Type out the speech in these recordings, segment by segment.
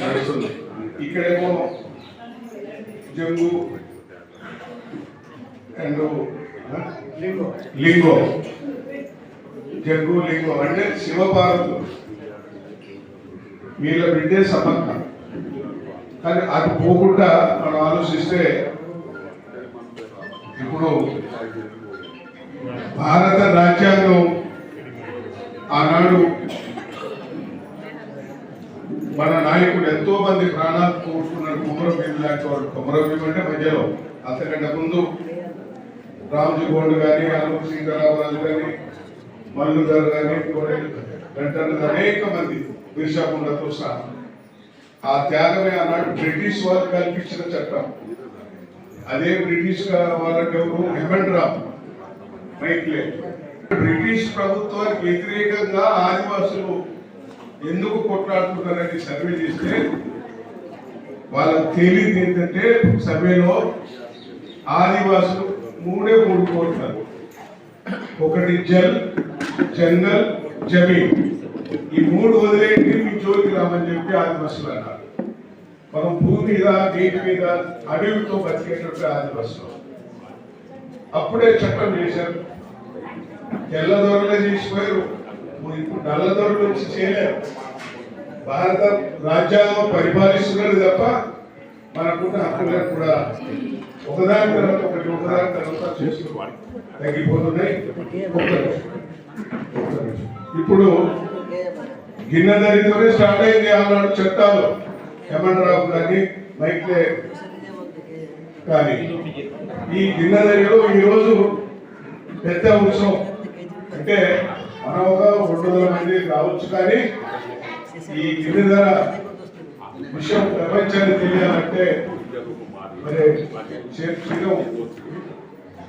నడుస్తుంది ఇక్కడేమో జంగు అండ్ లింగో జంగు లింగో అంటే శివపార్వతులు వీళ్ళ బిడ్డే సమర్థ కానీ అది పోకుండా మనం ఆలోచిస్తే ఇప్పుడు భారత రాజ్యాంగం ఆనాడు మన నాయకుడు ఎంతో మంది ప్రాణాలు కోరుకున్నాడు కుమరభీం లాంటి వాడు. కుమరభీం అంటే మధ్యలో అంతకంటే ముందు రామ్జీ గోండ్ కానీ అనూప్ సింగ్ కానీ మల్లు గారు కానీ గంటలు అనేక మంది బిర్సా సహా. ఆ త్యాగమే ఆనాడు బ్రిటిష్ వాళ్ళు కల్పించిన చట్టం. అదే బ్రిటిష్ వాళ్ళకి ఎవరు? రామ్ మైక్లే. బ్రిటిష్ ప్రభుత్వానికి వ్యతిరేకంగా ఆదివాసులు ఎందుకు కొట్లాడుతున్నారని సర్వే చేస్తే వాళ్ళకి తెలియదు ఏంటంటే సర్వేలో ఆదివాసులు మూడే మూడు కోరుతారు ఒకటి జల్ జంగల్ జమీన్. ఈ మూడు వదిలేంటి మీ జోలికి రామని చెప్పి ఆదివాసులు అన్నారు. మనం భూమి మీద నీటి మీద అడవితో బతికేటట్టు ఆదివాసులు. అప్పుడే చట్టం చేశారు. తెల్లదొరలే తీసిపోయారు. ఇప్పుడు నల్లదొరలు వచ్చి చేయలేరు భారత రాజ్యాంగం పరిపాలిస్తున్నది తప్ప మనకున్న హక్కులను కూడా. ఒకదాని తర్వాత ఒకటి ఒకదాని తర్వాత చేస్తూ తగ్గిపోతున్నాయి. ఇప్పుడు నిమిషం. ఒక్క ఇప్పుడు గిన్నెదరితోనే స్టార్ట్ అయింది ఆనాడు చట్టాలు హేమంతరావు కానీ మైక్లే. కానీ ఈ గిన్నెదరిలో ఈరోజు పెద్ద ఉత్సవం అంటే మనం ఒక రెండు వందల మంది రావచ్చు కానీ ఈ గిన్నెధర విషయం ప్రపంచానికి తెలియాలంటే మరి షేక్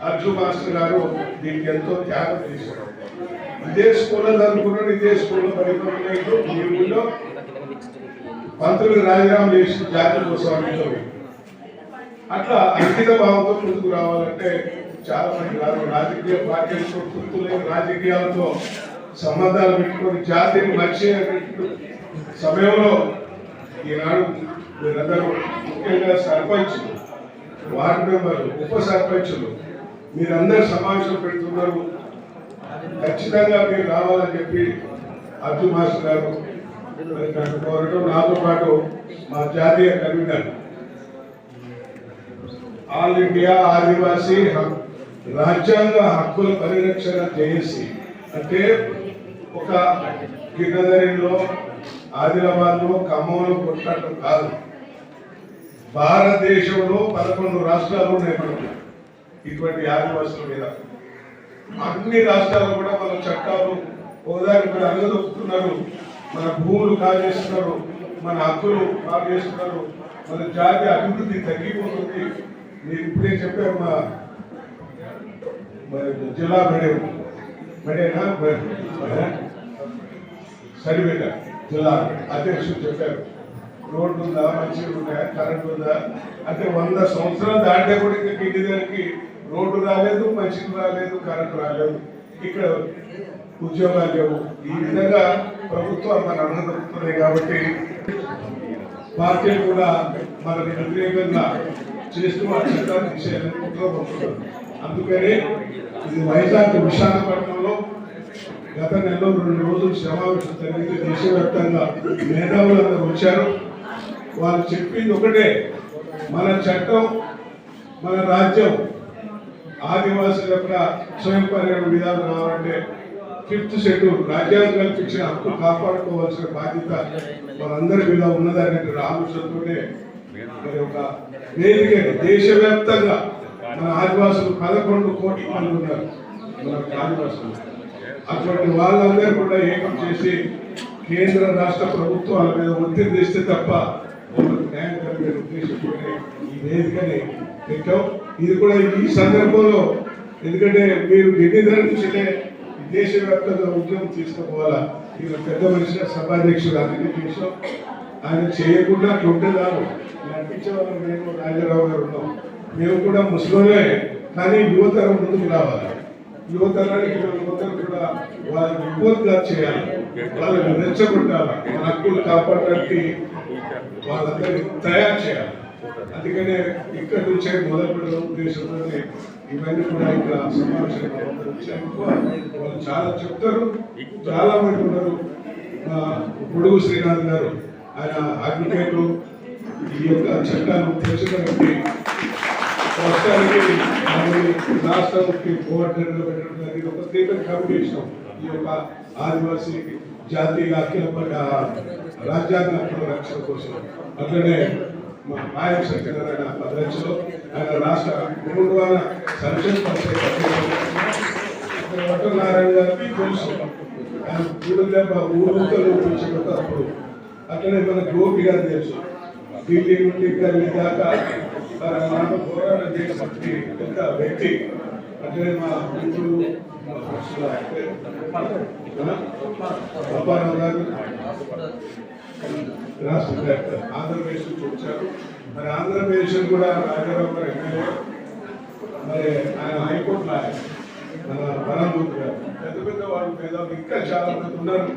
అర్జున్ మాస్టర్ గారు దీనికి ఎంతో త్యాగం చేశారు. ఇదే స్కూల్లో చదువుకున్నాడు ఇదే స్కూల్లో పరిపాలన ఈ ఊళ్ళో మంత్రులు రాజీనామా చేసి జాతర కోసం అట్లా అంకిత భావంతో ముందుకు రావాలంటే చాలా మంది రాజకీయ పార్టీలతో గుర్తులేని రాజకీయాలతో సంబంధాలు పెట్టుకొని జాతిని మర్చే సమయంలో ఈనాడు మీరందరూ ముఖ్యంగా సర్పంచులు వార్డు మెంబర్లు ఉప సర్పంచులు మీరందరూ సమావేశం పెడుతున్నారు. ఖచ్చితంగా మీరు రావాలని చెప్పి అర్జున్ మాస్టర్ గారు కోరటం నాతో పాటు మా జాతీయ కన్వీనర్. ఆల్ ఇండియా ఆదివాసీ రాజ్యాంగ హక్కుల పరిరక్షణ జేఏసీ. అంటే ఒక గిన్నెదరిలో ఆదిలాబాద్లో ఖమ్మంలో కొట్లాడటం కాదు. భారతదేశంలో పదకొండు రాష్ట్రాలు ఉన్నాయి మనకు. ఇటువంటి ఆదివాసుల మీద. అన్ని రాష్ట్రాలు కూడా మన చట్టాలు ఒకదాని కూడా అలగదొక్కుతున్నారు. మన భూములు కాజేస్తున్నారు మన హక్కులు కాజేస్తున్నారు మన జాతి అభివృద్ధి తగ్గిపోతుంది. మీరు ఇప్పుడే చెప్పారు మా జిల్లా మెడే. సరివేట జిల్లా అధ్యక్షుడు చెప్పారు. రోడ్డు ఉందా మంచిగా ఉన్నాయా కరెంట్ ఉందా అంటే వంద సంవత్సరాలు దాటే కూడా ఇంకా కింది రోడ్డు రాలేదు మంచిగా రాలేదు కరెంట్ రాలేదు. ఇక్కడ ఉద్యోగాలు లేవు. ఈ విధంగా ప్రభుత్వం మన అన్నదొరుకుతున్నాయి కాబట్టి పార్టీలు కూడా మనకి వ్యతిరేకంగా చేస్తూ ఆ చట్టాన్ని చేయాలని అందుకని ఇది వైజాగ్ విశాఖపట్నంలో గత నెలలో రెండు రోజులు సమావేశం జరిగింది. దేశవ్యాప్తంగా మేధావులందరూ వచ్చారు. వాళ్ళు చెప్పింది ఒకటే మన చట్టం మన రాజ్యం ఆదివాసుల యొక్క స్వయం పరిగణ విధానం రావాలంటే ఫిఫ్త్ షెడ్యూల్ రాజ్యాంగం కల్పించిన హక్కు కాపాడుకోవాల్సిన బాధ్యత మనందరి మీద ఉన్నదనే ఆలోచనతోనే మరి ఒక వేదిక. దేశవ్యాప్తంగా మన ఆదివాసులు పదకొండు కోట్ల మంది ఉన్నారు. మన ఆదివాసులు. అటువంటి వాళ్ళందరూ కూడా ఏకం చేసి కేంద్ర రాష్ట్ర ప్రభుత్వాల మీద ఒత్తిడి తెస్తే తప్ప న్యాయం కలిగే ఈ వేదికని పెట్టాం. ఇది కూడా ఈ సందర్భంలో ఎందుకంటే మీరు ఎన్ని ధర నుంచినే దేశవ్యాప్తంగా ఉద్యమం తీసుకుపోవాలా ఇది పెద్ద మనిషిగా సభాధ్యక్షుడు అందుకే చేసాం ఆయన చేయకుండా అట్లా ఉంటే వాళ్ళు మేము రాజారావు గారు ఉన్నాం. మేము కూడా ముస్లింలే కానీ యువతరం ముందుకు రావాలి. యువతరానికి యువతరం కూడా వాళ్ళని విపోద్గా చేయాలి. వాళ్ళని రెచ్చగొట్టాలి. మన హక్కులు కాపాడడానికి వాళ్ళందరినీ తయారు చేయాలి. అందుకనే ఇక్కడ నుంచే మొదలు పెట్టడం ఉద్దేశంతో ఇవన్నీ కూడా ఇక్కడ సమావేశంగా వాళ్ళు చాలా చెప్తారు. చాలా మంది ఉన్నారు. మా పొడుగు శ్రీనాథ్ గారు ఆయన అడ్వకేట్ ఈ యొక్క చట్టాన్ని తెచ్చినటువంటి రాష్ట్రానికి రాష్ట్ర రాష్ట్రానికి కోఆర్డినేటర్ పెట్టడం జరిగింది. ఒక స్టేట్ కమిషన్ ఈ యొక్క ఆదివాసీ జాతీయ అఖిల రాజ్యాంగ రక్షణ కోసం. అట్లనే మా నాయక సత్యనారాయణ అధ్యక్షులు ఆయన రాష్ట్ర కుటుంబాల సంక్షేమ పరిషత్ అధ్యక్షులు గారికి తెలుసు. ఆయన ఊరు ఊరు ఊరుకలు అప్పుడు అట్లనే మన గోపి గారు తెలుసు. ఢిల్లీ నుండి ఇక్కడ దాకా మన పోరాటం చేసినటువంటి పెద్ద వ్యక్తి మా మిత్రుడు గారు రాష్ట్ర ఆంధ్రప్రదేశ్ నుంచి వచ్చారు. మరి ఆంధ్రప్రదేశ్ కూడా రాజారావు గారు ఎమ్మెల్యే మరి ఆయన హైకోర్టు లాయర్ మన బలందూర్ గారు. పెద్ద పెద్ద వాళ్ళు పేదవాళ్ళు ఇంకా చాలా మంది ఉన్నారు.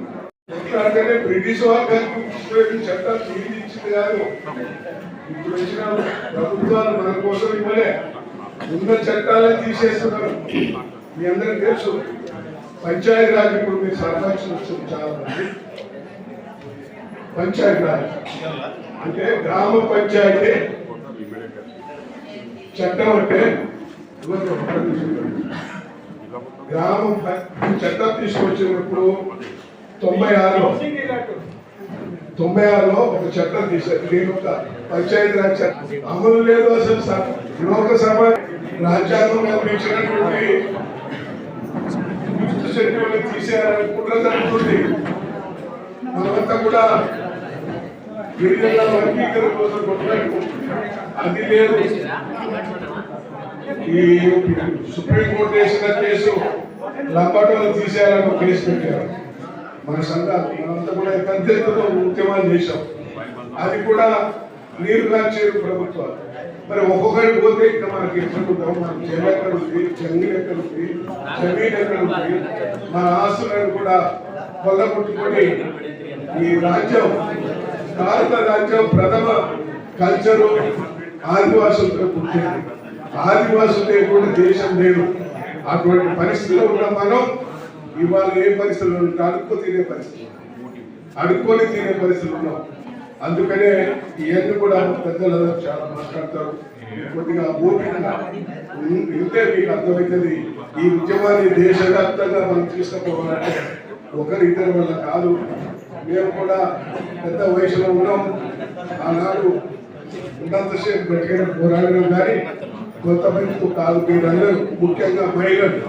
ఎట్లా అంటే బ్రిటిష్ వాళ్ళు చట్టాలు ఇచ్చింది కాదు ఇప్పుడు వచ్చిన ప్రభుత్వాలు మన కోసం ఇవ్వలే ఉన్న చట్టాలే తీసేస్తున్నారు మీ అందరికి తెలుసు పంచాయతీ రాజ్ ఇప్పుడు మీరు సర్పంచ్ వస్తుంది చాలా మంది పంచాయతీ రాజ్ అంటే గ్రామ పంచాయతీ చట్టం అంటే గ్రామం చట్టం తీసుకొచ్చినప్పుడు తొంభై ఆరులో తొంభై ఆరులో ఒక చట్టం తీశారు. నేను ఒక పంచాయతీ రాజ్ చట్టం. అమలు లేదు అసలు సార్. లోకసభ రాజ్యాంగం కల్పించినటువంటి షెడ్యూల్ తీసేయాలని కుట్ర జరుగుతుంది. మనమంతా కూడా గిరిజన వర్గీకరణ కోసం కొట్లాడు అది లేదు. ఈ సుప్రీంకోర్టు వేసిన కేసు లంబాటోలు తీసేయాలని కేసు పెట్టారు. మన సంఘాలు మనంతా కూడా పెద్ద ఉద్యమాలు చేశాం. అది కూడా నీరు కాచేరు ప్రభుత్వాలు. మరి ఒక్కొక్కరికి పోతే ఇక్కడ మనకి ఎట్లుంటాం మన జల ఎక్కడ ఉంది జంగిల్ ఎక్కడ ఉంది జమీన్ ఎక్కడ ఉంది మన ఆస్తులను కూడా కొల్లగొట్టుకొని ఈ రాజ్యం భారత రాజ్యం ప్రథమ కల్చరు ఆదివాసులతో పుట్టింది. ఆదివాసులు లేకుండా దేశం లేదు. అటువంటి పరిస్థితిలో ఉన్న మనం ఇవాళ ఏ పరిస్థితుల్లో ఉంటే అడుక్కు తినే పరిస్థితి అడుక్కొని తినే పరిస్థితులు ఉన్నాం అందుకనే ఇవన్నీ కూడా పెద్దలు చాలా మాట్లాడతారు. కొద్దిగా ఓపికగా ఉంటే మీకు అర్థమవుతుంది. ఈ ఉద్యమాన్ని దేశవ్యాప్తంగా మనం తీసుకుపోవాలంటే ఒకరిద్దరి వల్ల కాదు. మేము కూడా పెద్ద వయసులో ఉన్నాం. ఆనాడు ఉన్నంతసేపు గట్టిగా పోరాడినాం కానీ కొంతమందితో కాదు. మీరందరూ ముఖ్యంగా మహిళలు.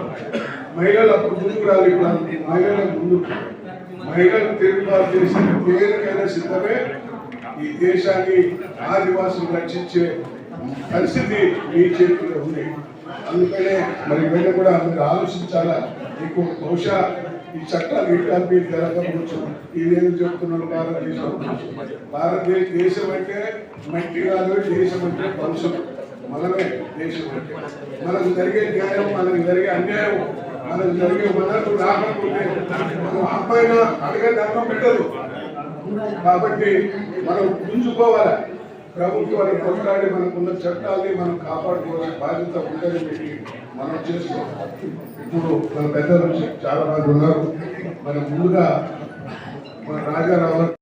మహిళలు అప్పుడు ముందుకు రాలి మహిళలకు మహిళలు ముందు మహిళలు తిరుగుబాటు చేసిన దేనికైనా సిద్ధమే ఈ దేశాన్ని ఆదివాసులు రక్షించే పరిస్థితి మీ చేతిలో ఉంది. అందుకనే మరి మీద కూడా మీరు ఆలోచించాలా? మీకు బహుశా ఈ చట్టాలు ఇట్లా మీరు జరగవచ్చు. ఇదేం చెప్తున్నాడు భారతదేశం? భారతదేశ దేశం అంటే మట్టి కాదు దేశం అంటే భవిష్యత్తు మనమే దేశం అంటే. మనకు జరిగే న్యాయం మనకు జరిగే అన్యాయం మనకు జరిగే మనకు రాకపోతే మనం అబ్బాయి అడిగే ధర్మం పెట్టదు. కాబట్టి మనం పుంజుకోవాలి. ప్రభుత్వాన్ని కొట్లాడి మనకున్న చట్టాలని మనం కాపాడుకోవాలి బాధ్యత ఉందని పెట్టి మనం చేస్తాం ఇప్పుడు మన పెద్దలు చాలా మంది ఉన్నారు. మన ముందుగా మన రాజారావు